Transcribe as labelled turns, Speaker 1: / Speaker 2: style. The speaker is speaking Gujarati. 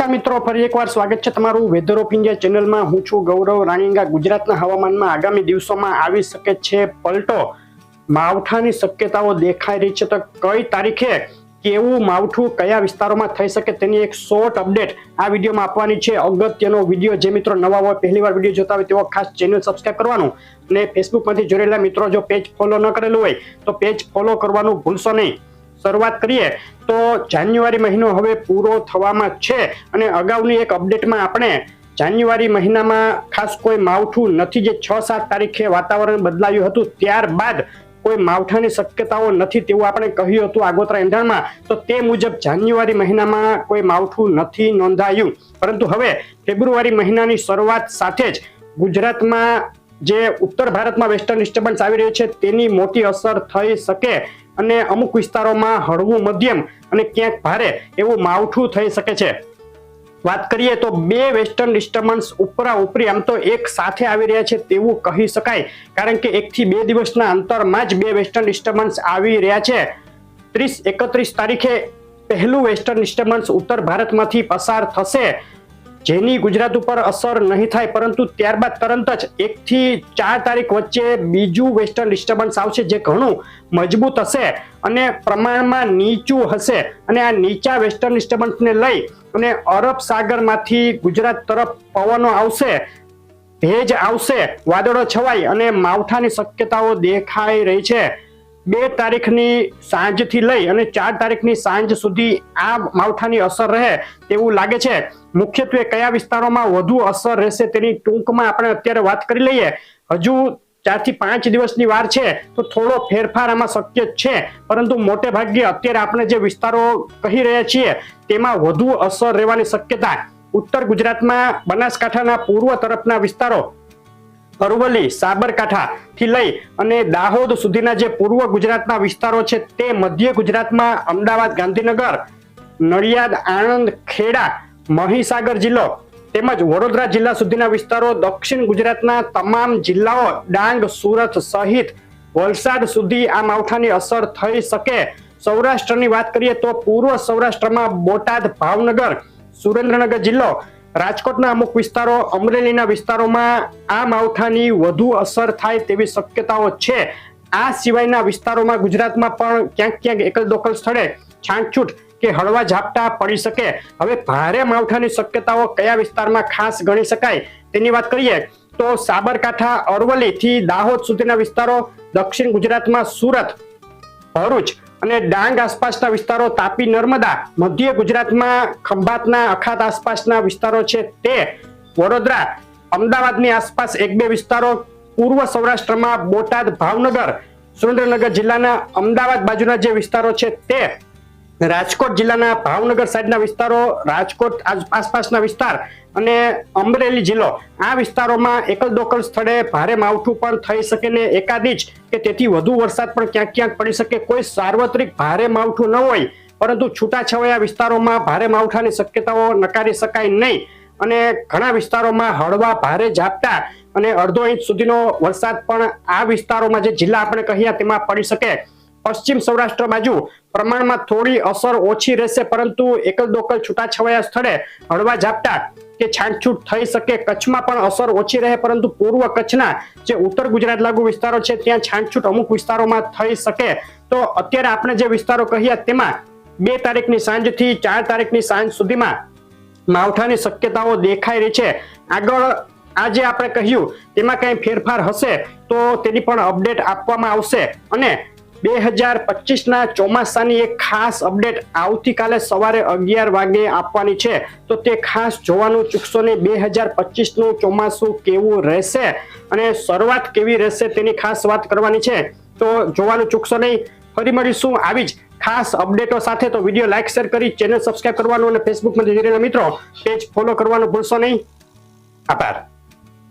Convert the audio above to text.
Speaker 1: મિત્રો, ફરી એકવાર સ્વાગત છે તમારું વેધર ઓફ ઇન્ડિયા ચેનલમાં. હું છું ગૌરવ રાણીંગા. ગુજરાતના હવામાનમાં આગામી દિવસોમાં આવી શકે છે પલટો. માવઠાની શક્યતાઓ દેખાઈ રહી છે તો કઈ તારીખે કેવું માવઠું કયા વિસ્તારોમાં થઈ શકે તેની એક શોર્ટ અપડેટ આ વિડીયોમાં આપવાની છે. અગત્યનો વીડિયો જે મિત્રો નવા હોય પહેલી વાર વીડિયો જોતા હોય તેઓ ખાસ ચેનલ સબસ્ક્રાઈબ કરવાનું અને ફેસબુકમાંથી જોડેલા મિત્રો જો પેજ ફોલો ન કરેલું હોય, તો પેજ ફોલો કરવાનું ભૂલશો નહીં. શરૂઆત કરીએ, તો જાન્યુઆરી મહિનો હવે પૂરો થવામાં છે અને અગાઉની એક અપડેટમાં આપણે જાન્યુઆરી મહિનામાં ખાસ કોઈ માવઠું નથી, જે છ સાત તારીખે વાતાવરણ બદલાયું હતું, ત્યારબાદ કોઈ માવઠાની શક્યતાઓ નથી તેવું આપણે કહ્યું હતું આગોતરા એંધાણમાં. તો તે મુજબ જાન્યુઆરી મહિનામાં કોઈ માવઠું નથી નોંધાયું. પરંતુ હવે ફેબ્રુઆરી મહિનાની શરૂઆત સાથે જ ગુજરાતમાં જે ઉત્તર ભારતમાં વેસ્ટર્ન ડિસ્ટર્બન્સ આવી રહ્યું છે, તેની મોટી અસર થઈ શકે અને અમુક વિસ્તારોમાં હળવું મધ્યમ અને ક્યાંક ભારે એવું માવઠું થઈ શકે છે. વાત કરીએ તો બે વેસ્ટર્ન ડિસ્ટર્બન્સ ઉપરા ઉપરી આમ તો એક સાથે આવી રહ્યા છે તેવું કહી શકાય, કારણ કે એકથી બે દિવસના અંતરમાં જ બે વેસ્ટર્ન ડિસ્ટર્બન્સ આવી રહ્યા છે. ત્રીસ, એકત્રીસ તારીખે પહેલું વેસ્ટર્ન ડિસ્ટર્બન્સ ઉત્તર ભારતમાંથી પસાર થશે. જેની ગુજરાત ઉપર અસર નહીં થાય, પરંતુ ત્યારબાદ તરત જ એક થી ચાર તારીખ વચ્ચે બીજું વેસ્ટર્ન ડિસ્ટર્બન્સ આવશે જે ઘણું મજબૂત હશે અને પ્રમાણમાં નીચું હશે. અને આ નીચા વેસ્ટર્ન ડિસ્ટર્બન્સને લઈ અને અરબ સાગરમાંથી ગુજરાત તરફ પવનો આવશે, ભેજ આવશે, વાદળો છવાય અને માવઠાની શક્યતાઓ દેખાઈ રહી છે. બે તારીખની સાંજથી લઈ અને ચાર તારીખની સાંજ સુધી આ માવઠાની અસર રહે તેવું લાગે છે. મુખ્યત્વે કયા વિસ્તારોમાં વધુ અસર રહેશે તેની ટૂંકમાં આપણે અત્યારે વાત કરી લઈએ. હજુ ચારથી પાંચ દિવસની વાર છે તો થોડો ફેરફાર આમાં શક્ય છે. પરંતુ મોટે ભાગે અત્યારે આપણે જે વિસ્તારો કહી રહ્યા છીએ તેમાં વધુ અસર રહેવાની શક્યતા. ઉત્તર ગુજરાતમાં બનાસકાંઠાના પૂર્વ તરફના વિસ્તારો અરવલ્લી, સાબરકાંઠા થી લઈ અને દાહોદ સુધીના જે પૂર્વ ગુજરાતના વિસ્તારો છે તે મધ્ય ગુજરાતમાં અમદાવાદ, ગાંધીનગર, નડિયાદ, આણંદ, ખેડા, મહીસાગર જિલ્લો તેમજ વડોદરા જિલ્લા સુધીના વિસ્તારો દક્ષિણ ગુજરાતના તમામ જિલ્લાઓ ડાંગ, સુરત સહિત વલસાડ સુધી આ માવઠાની અસર થઈ શકે. સૌરાષ્ટ્રની વાત કરીએ તો પૂર્વ સૌરાષ્ટ્રમાં બોટાદ, ભાવનગર, સુરેન્દ્રનગર જિલ્લો રાજકોટના અમુક વિસ્તારો, અમરેલીના વિસ્તારોમાં આ માવઠાની વધુ અસર થાય તેવી શક્યતાઓ છે. આ સિવાયના વિસ્તારોમાં ગુજરાતમાં પણ ક્યાંક ક્યાંક એકલ દોકલ સ્થળે છાંટછૂટ કે હળવા ઝાપટા પડી શકે. હવે ભારે માવઠાની શક્યતાઓ કયા વિસ્તારમાં ખાસ ગણી શકાય તેની વાત કરીએ તો સાબરકાંઠા અરવલ્લી થી દાહોદ સુધીના વિસ્તારો, દક્ષિણ ગુજરાતમાં સુરત ભરૂચ અને ડાંગ આસપાસના વિસ્તારો તાપી નર્મદા, મધ્ય ગુજરાતમાં ખંભાતના અખાત આસપાસના વિસ્તારો છે તે. વડોદરા, અમદાવાદની આસપાસ એક બે વિસ્તારો, પૂર્વ સૌરાષ્ટ્રમાં બોટાદ, ભાવનગર, સુરેન્દ્રનગર જિલ્લાના અમદાવાદ બાજુના જે વિસ્તારો છે તે. રાજકોટ જિલ્લાના ભાવનગર સાઈડના વિસ્તારો, રાજકોટ આસ- આસપાસના વિસ્તાર અને અમરેલી જિલ્લો, આ વિસ્તારોમાં એકલ દોકલ સ્થળે ભારે માવઠું પણ થઈ શકે ને એકાદ ઇંચ કે તેથી વધુ વરસાદ પણ ક્યાંક ક્યાંક પડી શકે. કોઈ સાર્વત્રિક ભારે માવઠું ન હોય, પરંતુ છૂટાછવાયા વિસ્તારોમાં ભારે માવઠાની શક્યતાઓ નકારી શકાય નહીં અને ઘણા વિસ્તારોમાં હળવા ભારે ઝાપટા અને અડધો ઇંચ સુધીનો વરસાદ પણ આ વિસ્તારોમાં જે જિલ્લા આપણે કહ્યા તેમાં પડી શકે. પશ્ચિમ સૌરાષ્ટ્ર બાજુ પ્રમાણમાં થોડી અસર ઓછી રહેશે, પરંતુ એકલ દોકલ છૂટાછવાયા સ્થળે હળવા ઝાપટા કે છાંટછૂટ થઈ શકે. કચ્છમાં પણ અસર ઓછી રહે, પરંતુ પૂર્વ કચ્છના જે ઉત્તર ગુજરાત લાગુ વિસ્તારો છે, ત્યાં છાંટછૂટ અમુક વિસ્તારોમાં થઈ શકે. તો અત્યારે આપણે જે વિસ્તારો કહ્યા, તેમાં બે તારીખની સાંજથી ચાર તારીખની સાંજ સુધીમાં માવઠાની શક્યતાઓ દેખાઈ રહી છે. આગળ આજે આપણે કહ્યું, તેમાં કઈ ફેરફાર હશે તો તેની પણ અપડેટ આપવામાં આવશે. અને બે હજાર પચીસના ચોમાસાની એક ખાસ અપડેટ આવતીકાલે સવારે અગિયાર વાગે આપવાની છે. તો તે ખાસ જોવાનું ચૂકશો નહીં બે હજાર પચીસનું ચોમાસું કેવું રહેશે અને શરૂઆત કેવી રહેશે તેની ખાસ વાત કરવાની છે. તો જોવાનું ચૂકશો નહીં. ફરી મળીશું આવી જ ખાસ અપડેટો સાથે. તો વીડિયો લાઇક શેર કરી, ચેનલ સબસ્ક્રાઇબ કરવાનું અને ફેસબુકમાં રહેલા મિત્રો, પેજ ફોલો કરવાનું ભૂલશો નહીં. આભાર.